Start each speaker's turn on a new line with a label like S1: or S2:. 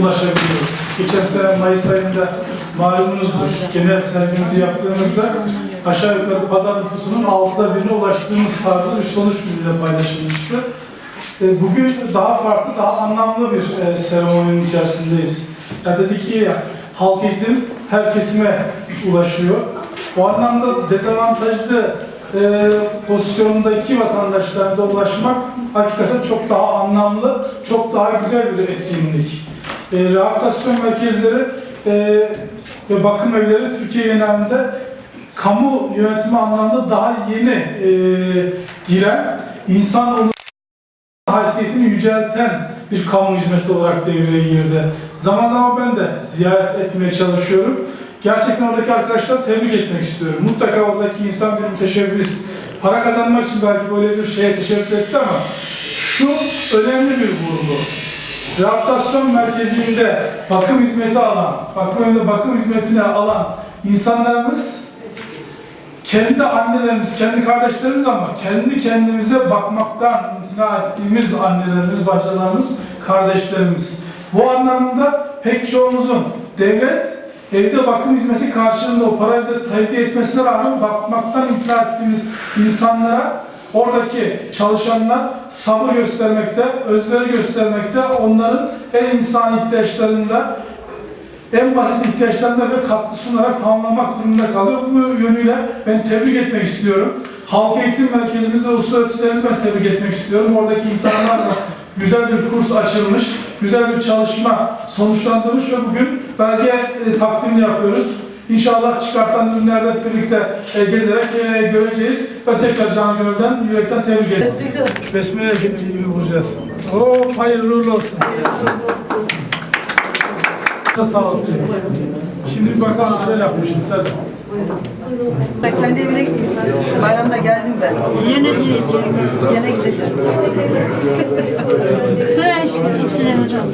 S1: ulaşabiliyoruz. Geçen sene Mayıs ayında malumunuzdur genel sergimizi yaptığımızda aşağı yukarı pazar nüfusunun altıda birine ulaştığımız tarzı bir sonuç bizimle paylaşılmıştı. E, Bugün daha farklı, daha anlamlı bir e, seremoninin içerisindeyiz. Ya dedik ki ya, halk eğitim her kesime ulaşıyor. O anlamda dezavantajlı e, pozisyondaki vatandaşlarımıza ulaşmak hakikaten çok daha anlamlı, çok daha güzel bir etkinlik. E, rehabilitasyon merkezleri e, ve bakım evleri Türkiye genelinde kamu yönetimi anlamında daha yeni e, giren insan haysiyetini yücelten bir kamu hizmeti olarak devreye girdi. Zaman zaman ben de ziyaret etmeye çalışıyorum. Gerçekten oradaki arkadaşları tebrik etmek istiyorum. Mutlaka oradaki insan bir müteşebbis. Para kazanmak için belki böyle bir şeye teşebbüs etti ama şu önemli bir vurgu. Rehabilitasyon merkezinde bakım hizmeti alan, bakım evinde bakım hizmetini alan insanlarımız kendi annelerimiz, kendi kardeşlerimiz ama kendi kendimize bakmaktan imtina ettiğimiz annelerimiz, bacılarımız, kardeşlerimiz. Bu anlamda pek çoğumuzun devlet evde bakım hizmeti karşılığında o bize tevdi etmesine rağmen bakmaktan imtina ettiğimiz insanlara oradaki çalışanlar sabır göstermekte, özveri göstermekte, onların en insan ihtiyaçlarında en basit ihtiyaçlarına ve katkı sunarak tamamlamak durumunda kalıyor. Bu yönüyle ben tebrik etmek istiyorum. Halk Eğitim Merkezimiz ve öğreticilerimizi ben tebrik etmek istiyorum. Oradaki insanlarla güzel bir kurs açılmış, güzel bir çalışma sonuçlandırmış ve bugün belge e, takdimini yapıyoruz. İnşallah çıkartan ürünlerle birlikte e, gezerek e, göreceğiz. Ben tekrar canı gönülden, yürekten tebrik ederim. Besmele vuracağız. Oo, hayırlı uğurlu olsun. Da sağ olun. Şimdi bir bakalım neler yapmışsınız hadi.
S2: Ben kendi evine gitmişsin. Bayramda geldim ben.
S3: Yine diyeceğim.
S2: Gene gideceğim.
S3: Sen